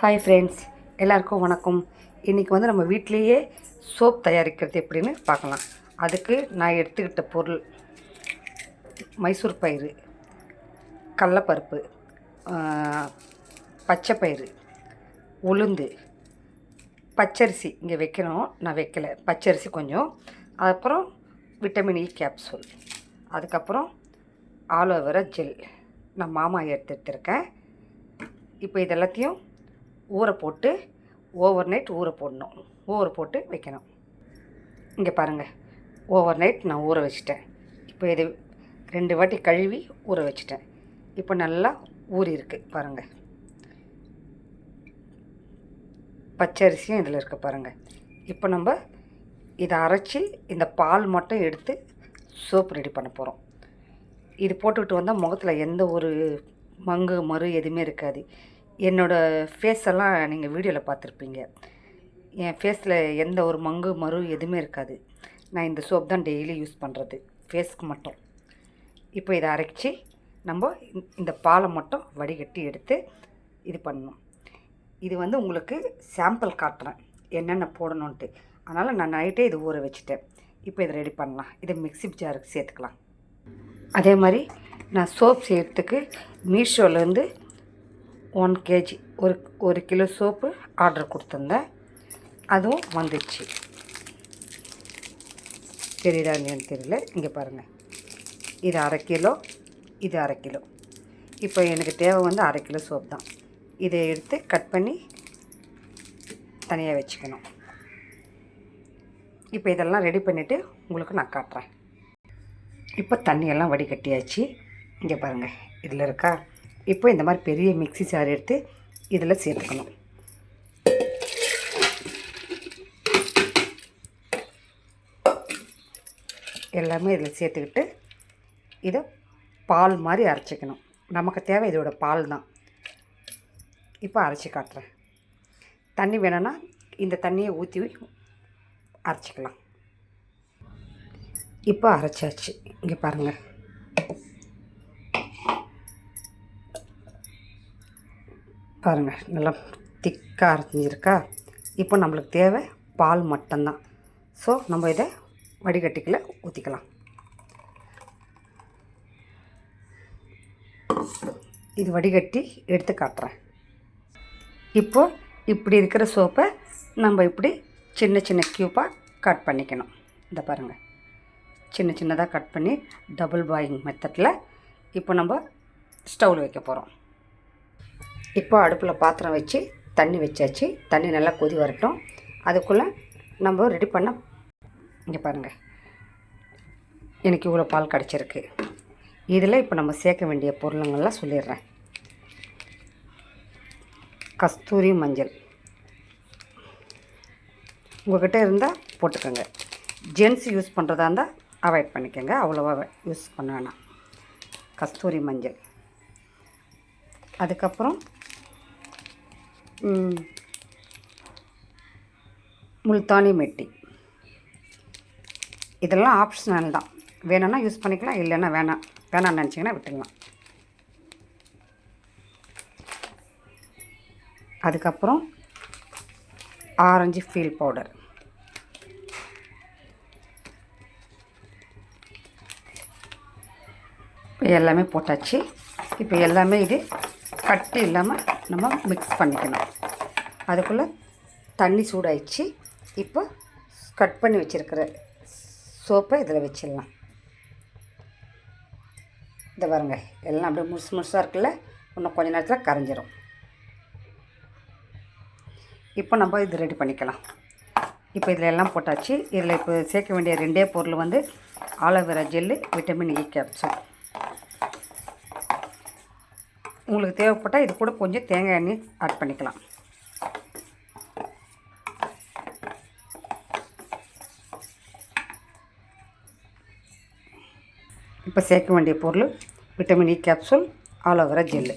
Hi friends எல்லாருக்கும் வணக்கம். இன்றைக்கி வந்து நம்ம வீட்டிலையே சோப் தயாரிக்கிறது எப்படின்னு பார்க்கலாம். அதுக்கு நான் எடுத்துக்கிட்ட பொருள் மைசூர் பயிறு கடலப்பருப்பு பச்சைப்பயிறு பச்சை உளுந்து பச்சரிசி இங்கே வைக்கணும். நான் வைக்கல. பச்சரிசி கொஞ்சம். அப்புறம் விட்டமின் e இ கேப்சூல் அதுக்கப்புறம் ஆலோவேரா ஜெல் நான் மாமா எடுத்து எடுத்துருக்கேன் இப்போ இது எல்லாத்தையும் ஊற போட்டு ஓவர் நைட் ஊற போடணும். ஊற போட்டு வைக்கணும். இங்கே பாருங்கள் ஓவர் நைட் நான் ஊற வச்சிட்டேன். இப்போ இது ரெண்டு வாட்டி கழுவி ஊற வச்சிட்டேன். இப்போ நல்லா ஊறி இருக்குது பாருங்கள் பச்சரிசியும் இதில் இருக்குது பாருங்கள் இப்போ நம்ம இதை அரைச்சி இந்த பால் மட்டும் எடுத்து சோப் ரெடி பண்ண போகிறோம் இது போட்டுக்கிட்டு வந்தால் முகத்தில் எந்த ஒரு மங்கு மறு எதுவுமே இருக்காது. என்னோடய ஃபேஸ் எல்லாம் நீங்கள் வீடியோவில் பார்த்துருப்பீங்க. என் ஃபேஸில் எந்த ஒரு மங்கு மறு எதுவுமே இருக்காது. நான் இந்த சோப் தான் டெய்லி யூஸ் பண்ணுறது ஃபேஸ்க்கு மட்டும். இப்போ இதை அரைச்சி நம்ம இந்த- பாலை மட்டும் வடிகட்டி எடுத்து இது பண்ணணும். இது வந்து உங்களுக்கு சாம்பிள் காட்டுறேன். என்னென்ன போடணுன்ட்டு அதனால் நான் நைட்டே இது ஊற வச்சுட்டேன். இப்போ இதை ரெடி பண்ணலாம். இதை மிக்ஸி ஜாருக்கு சேர்த்துக்கலாம். அதே மாதிரி நான் சோப் செய்கிறதுக்கு மீஷோலேருந்து ஒன் கேஜி ஒரு ஒரு கிலோ சோப்பு ஆர்டர் கொடுத்துருந்தேன். அதுவும் வந்துடுச்சு தெரியுதா இல்லையான்னு தெரியல. இங்கே பாருங்கள் இது அரை கிலோ இது அரை கிலோ. இப்போ எனக்கு தேவை வந்து அரை கிலோ சோப் தான். இதை எடுத்து கட் பண்ணி தனியாக வச்சுக்கணும். இப்போ இதெல்லாம் ரெடி பண்ணிவிட்டு உங்களுக்கு நான் காட்டுறேன். இப்போ தண்ணியெல்லாம் வடிகட்டியாச்சு. இங்கே பாருங்கள் இதில் இருக்கா? இப்போ இந்த மாதிரி பெரிய மிக்சி சார் எடுத்து இதில் சேர்த்துக்கணும். எல்லாமே இதில் சேர்த்துக்கிட்டு இதை பால் மாதிரி அரைச்சிக்கணும். நமக்கு தேவை இதோட பால் தான். இப்போ அரைச்சி காட்டுறேன். தண்ணி வேணும்னா இந்த தண்ணியை ஊற்றி அரைச்சிக்கலாம். இப்போ அரைச்சாச்சு. இங்கே பாருங்கள். பாருங்கள் நல்லா திக்காக அரைஞ்சிருக்கா? இப்போ நம்மளுக்கு தேவை பால் மட்டும்தான். ஸோ நம்ம இதை வடிகட்டிக்குள்ள ஊற்றிக்கலாம் இது வடிகட்டி எடுத்து காட்டுறேன். இப்போது இப்படி இருக்கிற சோப்பை நம்ம இப்படி சின்ன சின்ன க்யூப்பாக கட் பண்ணிக்கணும். இந்த பாருங்கள் சின்ன சின்னதாக கட் பண்ணி டபுள் பாயிங் மெத்தடில் இப்போ நம்ம ஸ்டவ்வில் வைக்க போகிறோம் இப்போ அடுப்பில் பாத்திரம் வச்சு தண்ணி வச்சாச்சு. தண்ணி நல்லா கொதி வரட்டும். அதுக்குள்ளே நம்ம ரெடி பண்ண இங்கே பாருங்கள் எனக்கு இவ்வளோ பால் கிடச்சிருக்கு. இதில் இப்போ நம்ம சேர்க்க வேண்டிய பொருளுங்கள்லாம் சொல்லிடுறேன். கஸ்தூரி மஞ்சள். உங்கள்கிட்ட இருந்தால் போட்டுக்கோங்க. ஜென்ஸ் யூஸ் பண்ணுறதா இருந்தால் அவாய்ட் பண்ணிக்கோங்க. அவ்வளோவா யூஸ் பண்ண வேணாம். கஸ்தூரி மஞ்சள். அதுக்கப்புறம் முல்தானி மெட்டி. இதெல்லாம் ஆப்ஷனல் தான். வேணும்னா யூஸ் பண்ணிக்கலாம் இல்லைன்னா வேணாம் வேணாம்னு நினச்சிங்கன்னா விட்டுக்கலாம். அதுக்கப்புறம் ஆரஞ்சு ஃபீல் பவுடர் இப்போ எல்லாமே போட்டாச்சு. இப்போ எல்லாமே இது கட்டு இல்லாமல் நம்ம மிக்ஸ் பண்ணிக்கணும். அதுக்குள்ளே தண்ணி சூடாயிடுச்சு. இப்போ கட் பண்ணி வச்சுருக்கிற சோப்பை இதில் வச்சிடலாம். இதை பாருங்க எல்லாம் அப்படியே முழுசு முழுசாக இருக்குல்ல? இன்னும் கொஞ்ச நேரத்தில் கரைஞ்சிரும். இப்போ நம்ம இது ரெடி பண்ணிக்கலாம். இப்போ இதில் எல்லாம் போட்டாச்சு. இதில் இப்போ சேர்க்க வேண்டிய ரெண்டே பொருள் வந்து aloe vera gel vitamin E capsule உங்களுக்கு தேவைப்பட்டால் இது கூட கொஞ்சம் தேங்காய் எண்ணெய் ஆட் பண்ணிக்கலாம். இப்போ சேர்க்க வேண்டிய பொருள் vitamin E capsule aloe vera gel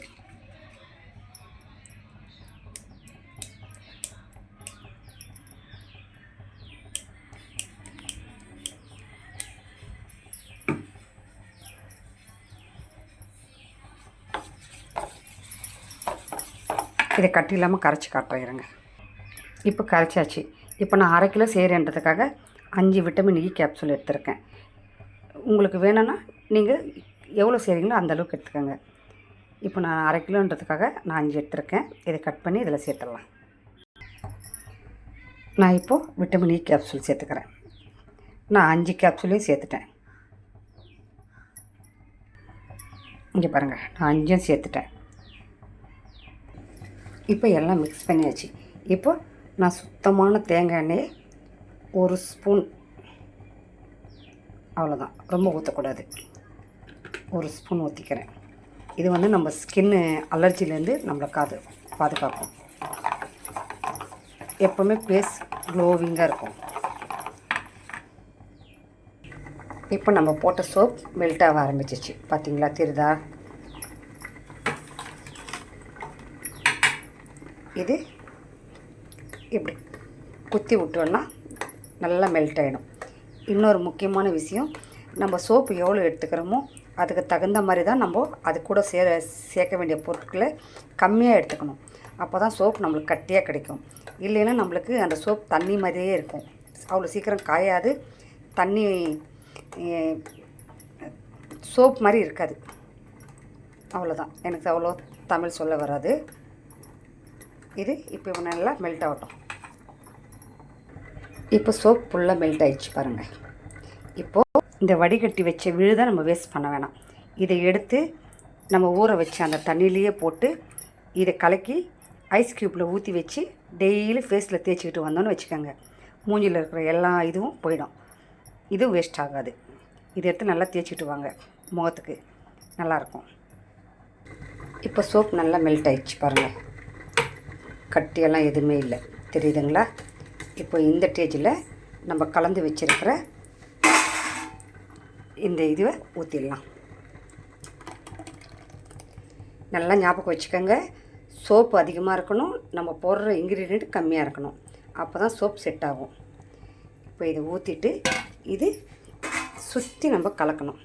இதை கட்டி இல்லாமல் கரைச்சி காட்டுறேங்க இப்போ கரைச்சாச்சு. இப்போ நான் அரை கிலோ செய்கிறேன்றதுக்காக அஞ்சு விட்டமின் இ கேப்சூல் எடுத்திருக்கேன். உங்களுக்கு வேணும்னா நீங்கள் எவ்வளோ செய்கிறீங்களோ அந்தளவுக்கு எடுத்துக்கோங்க. இப்போ நான் அரை கிலோன்றதுக்காக நான் அஞ்சு எடுத்திருக்கேன். இதை கட் பண்ணி இதில் சேர்த்துடலாம். நான் இப்போது விட்டமின் இ e கேப்சூல் சேர்த்துக்கிறேன். நான் அஞ்சு கேப்சூலையும் சேர்த்துட்டேன். இங்கே பாருங்கள் நான் அஞ்சும் சேர்த்துட்டேன். இப்போ எல்லாம் மிக்ஸ் பண்ணியாச்சு. இப்போ நான் சுத்தமான தேங்காய் எண்ணெயை ஒரு ஸ்பூன் அவ்வளோதான் ரொம்ப ஊற்றக்கூடாது ஒரு ஸ்பூன் ஊற்றிக்கிறேன் இது வந்து நம்ம ஸ்கின்னு அலர்ஜிலேருந்து நம்மளை காது பாதுகாக்கும். எப்போவுமே ஃபேஸ் க்ளோவிங்காக இருக்கும். இப்போ நம்ம போட்ட சோப் மெல்ட் ஆக ஆரம்பிச்சிச்சு. பார்த்தீங்களா தெரியுதா? இது இப்படி குத்தி விட்டோன்னா நல்லா மெல்ட் ஆகிடும் இன்னொரு முக்கியமான விஷயம் நம்ம சோப்பு எவ்வளோ எடுத்துக்கிறோமோ அதுக்கு தகுந்த மாதிரி தான் நம்ம அது கூட சே சேர்க்க வேண்டிய பொருட்களை கம்மியாக எடுத்துக்கணும். அப்போ தான் சோப் நம்மளுக்கு கட்டியாக கிடைக்கும். இல்லைன்னா நம்மளுக்கு அந்த சோப் தண்ணி மாதிரியே இருக்கும். அவ்வளோ சீக்கிரம் காயாது. தண்ணி சோப் மாதிரி இருக்காது. அவ்வளோதான் எனக்கு அவ்வளோ தமிழ் சொல்ல வராது. இது இப்போ நல்லா மெல்ட் ஆகட்டும். இப்போ சோப் ஃபுல்லாக மெல்ட் ஆகிடுச்சு பாருங்கள் இப்போது இந்த வடிகட்டி வச்ச விழுதை நம்ம வேஸ்ட் பண்ண வேணாம். இதை எடுத்து நம்ம ஊற வச்ச அந்த தண்ணியிலேயே போட்டு இதை கலக்கி ஐஸ் க்யூப்பில் ஊற்றி வச்சு டெய்லி ஃபேஸில் தேய்ச்சிக்கிட்டு வந்தோன்னு வச்சுக்கோங்க. மூஞ்சியில் இருக்கிற எல்லா இதுவும் போயிடும். இது வேஸ்ட் ஆகாது. இதை எடுத்து நல்லா தேய்ச்சிட்டு வாங்க. முகத்துக்கு நல்லாயிருக்கும் இப்போ சோப் நல்லா மெல்ட் ஆயிடுச்சு பாருங்கள் கட்டியெல்லாம் எதுவுமே இல்லை. தெரியுதுங்களா? இப்போ இந்த ஸ்டேஜில் நம்ம கலந்து வச்சுருக்கிற இந்த இதுவை ஊற்றிடலாம் நல்லா ஞாபகம் வச்சுக்கோங்க. சோப்பு அதிகமாக இருக்கணும். நம்ம போடுற இன்க்ரீடியண்ட் கம்மியாக இருக்கணும். அப்போ தான் சோப் செட் ஆகும். இப்போ இதை ஊற்றிட்டு இது சுற்றி நம்ம கலக்கணும்.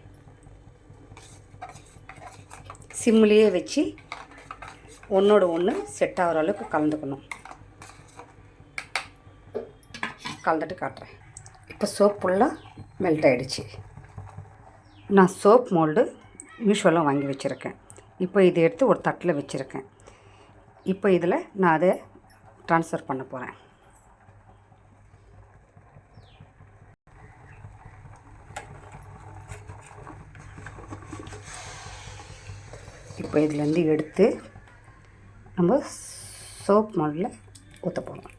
சிம்லேயே வச்சு ஒன்றோட ஒன்று செட் ஆகிற அளவுக்கு கலந்துக்கணும். கலந்துட்டு காட்டுறேன். இப்போ சோப் ஃபுல்லாக மெல்ட் ஆகிடுச்சு நான் சோப் மோல்டு மீஷோலாம் வாங்கி வச்சுருக்கேன். இப்போ இதை எடுத்து ஒரு தட்டில் வச்சுருக்கேன். இப்போ இதில் நான் அதை ட்ரான்ஸ்ஃபர் பண்ண போகிறேன் இப்போ இதுலேருந்து எடுத்து நம்ம சோப் மாடலில் ஊற்ற போகிறோம்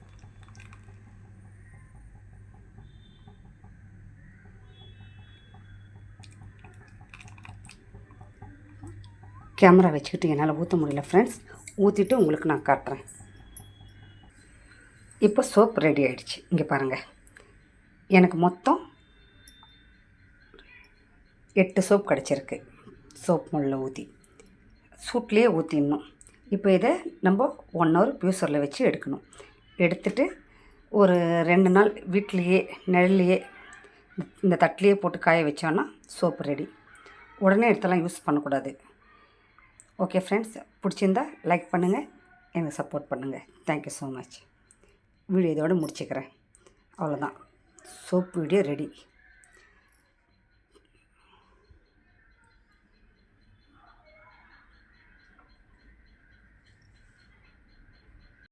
கேமரா வச்சுக்கிட்டு என்னால் ஊற்ற முடியல ஃப்ரெண்ட்ஸ் ஊற்றிட்டு உங்களுக்கு நான் காட்டுறேன். இப்போ சோப் ரெடி ஆகிடுச்சு இங்கே பாருங்கள் எனக்கு மொத்தம் எட்டு சோப் கிடச்சிருக்கு. சோப் முள்ள ஊற்றி சூட்லேயே ஊற்றிடணும் இப்போ இதை நம்ம ஒன் ஹவர் பியூசரில் வச்சு எடுக்கணும். எடுத்துட்டு ஒரு ரெண்டு நாள் வீட்லேயே நிழல்லையே இந்த தட்டிலேயே போட்டு காய வச்சோன்னா சோப்பு ரெடி உடனே எடுத்தெல்லாம் யூஸ் பண்ணக்கூடாது. ஓகே ஃப்ரெண்ட்ஸ் பிடிச்சிருந்தா லைக் பண்ணுங்கள் எனக்கு சப்போர்ட் பண்ணுங்கள் தேங்க்யூ ஸோ மச் வீடியோ இதோட முடிச்சுக்கிறேன். அவ்வளோதான் சோப்பு வீடியோ ரெடி